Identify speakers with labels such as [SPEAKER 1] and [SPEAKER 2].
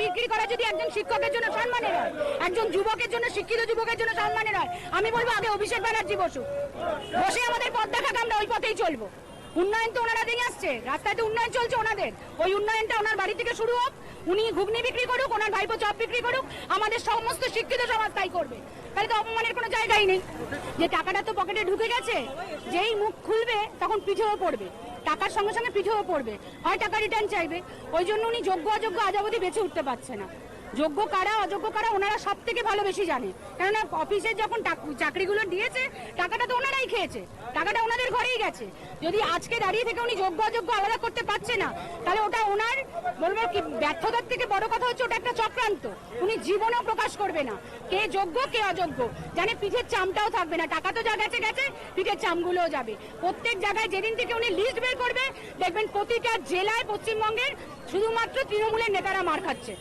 [SPEAKER 1] বিক্রি করা যদি একজন শিক্ষকের জন্য সম্মানের হয়, একজন যুবকের জন্য, শিক্ষিত যুবকের জন্য সম্মানের হয়, আমি বলব আগে অভিষেক ব্যানার্জি বসুক। বসে আমাদের পথ দেখাক, আমরা ওই পথেই চলবো। উন্নয়ন তো ওনারা দিয়ে আসছে, রাস্তায় তো উন্নয়ন চলছে ওনাদের। ওই উন্নয়নটা ওনার বাড়ি থেকে শুরু হোক, উনি ঘুগনি বিক্রি করুক, ওনার ভাইপো চপ বিক্রি করুক, আমাদের সমস্ত শিক্ষিত সমাজ তাই করবে। তাহলে তো অপমানের কোনো জায়গাই নেই। যে টাকাটা তো পকেটে ঢুকে গেছে, যেই মুখ খুলবে, তখন পিঠেও পড়বে। টাকার সঙ্গে সঙ্গে পিঠেও পড়বে। হয় টাকা রিটার্ন চাইবে। ওই জন্য উনি যোগ্য অযোগ্য আজ অবধি বেঁচে উঠতে পারছে না। যোগ্য কারা, অযোগ্য কারা, ওনারা সব থেকে ভালো বেশি জানে। কেননা অফিসে যখন চাকরিগুলো দিয়েছে, টাকাটা তো ওনারাই খেয়েছে। টাকাটা ওনাদের ঘরেই গেছে। যদি আজকে দাঁড়িয়ে থেকে উনি যোগ্য, অযোগ্য আলাদা করতে পারছে না, তাহলে ওটা ওনার বলব কি, ব্যর্থতার থেকে বড় কথা হচ্ছে ওটা একটা চক্রান্ত। উনি জীবনেও প্রকাশ করবে না। কে যোগ্য, কে অযোগ্য। জানে পিঠের চামটাও থাকবে না। টাকা তো যা গেছে গেছে, পিঠের চামগুলোও যাবে। প্রত্যেক জায়গায় যেদিন থেকে উনি লিস্ট বের করবে, দেখবেন প্রতিটা জেলায় পশ্চিমবঙ্গের শুধুমাত্র তৃণমূলের নেতারা মার খাচ্ছে।